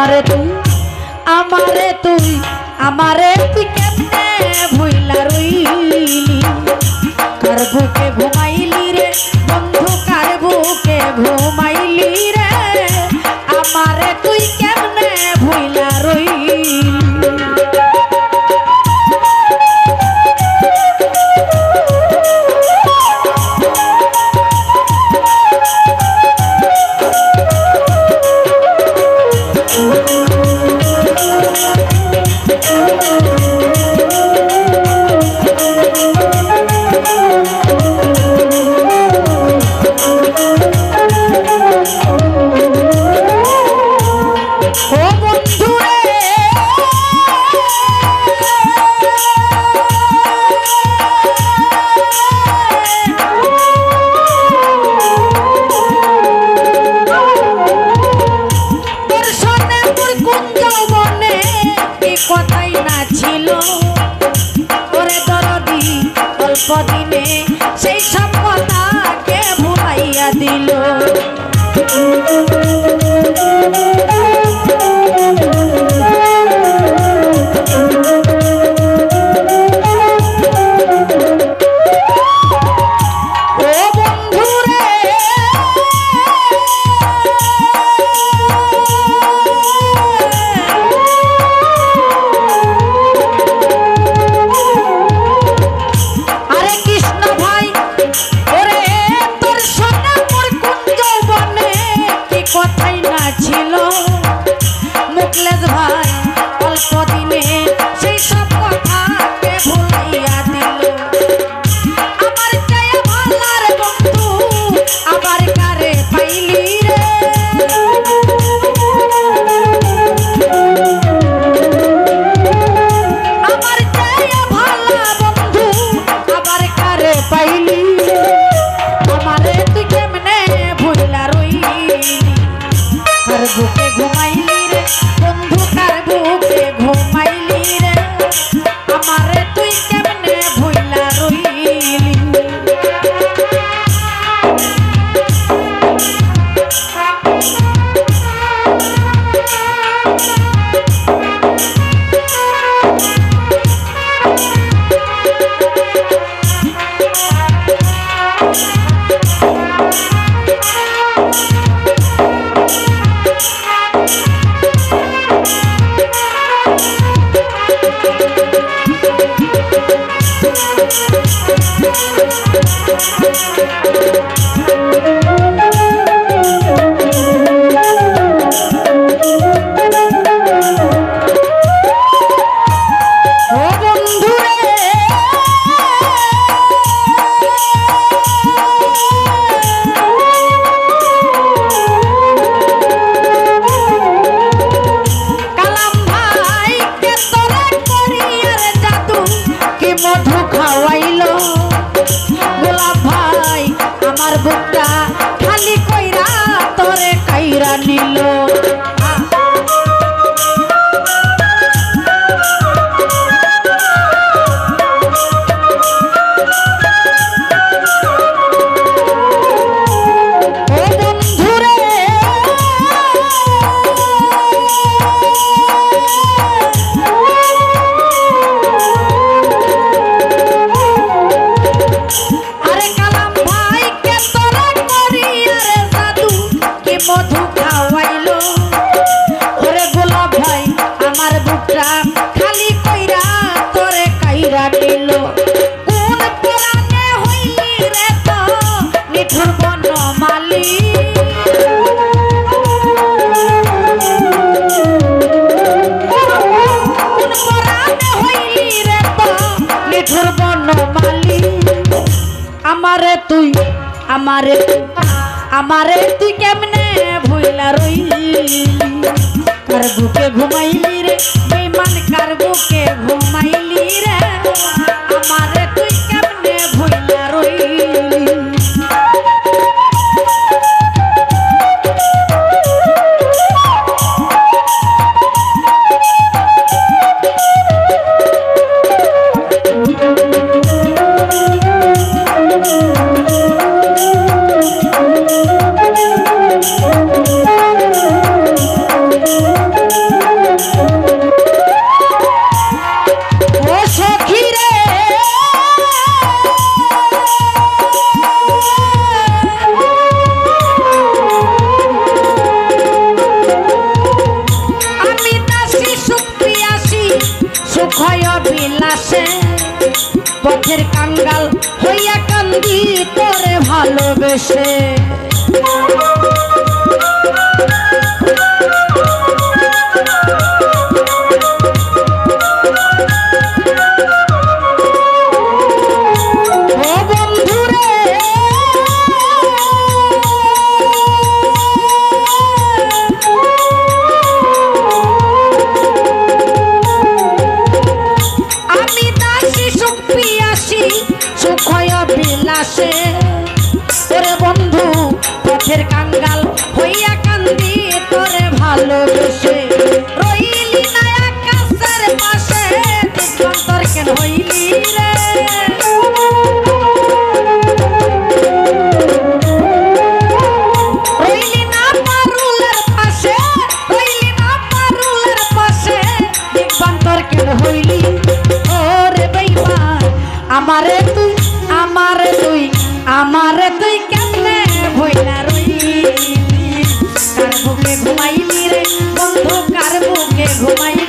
আমারে তুই আমারে তুই আমারে তুই কেমনে ভুইলা রইলি? কার বুকে ঘুমাইলি রে, বন্ধু, কার বুকে ঘুমাইলি রে? আমারে আমারে তুই, আমারে আমারে তুই কেমনে ভুইলা রইলি? কার বুকে ঘুমাইলি রে? বেমান কার বুকে ঘুমাইলি রে? আমারে তুই কেমনে ভুইলা রইলি? পথের কাঙ্গাল হইয়া কান্দি তোরে ভালোবেসে। ভালোবেসে। রইলি না আকাশের পাশে, দিগন্তর কেন হইলি রে? রইলি না পারুলের পাশে, রইলি না পারুলের পাশে, দিগন্তর কেন হইলি? ওরে বেইমান, আমারে তুই আমারে তুই আমারে তুই কেমনে ভইলা রইলি? ঘুমাইলি রে বন্ধু কার মুখে ঘুমাইলি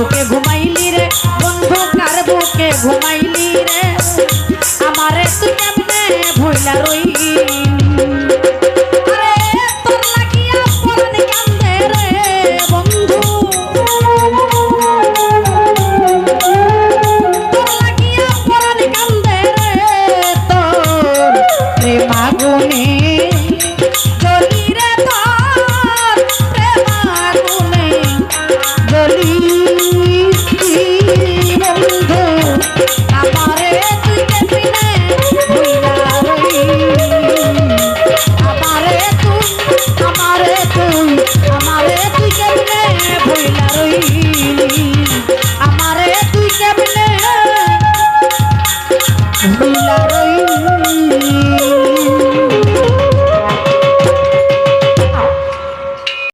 বুকে ঘুমাইলি রে। বন্ধু কার বুকে ঘুমাইলি রে? আমারে তুই কেমনে ভুলা রইলি?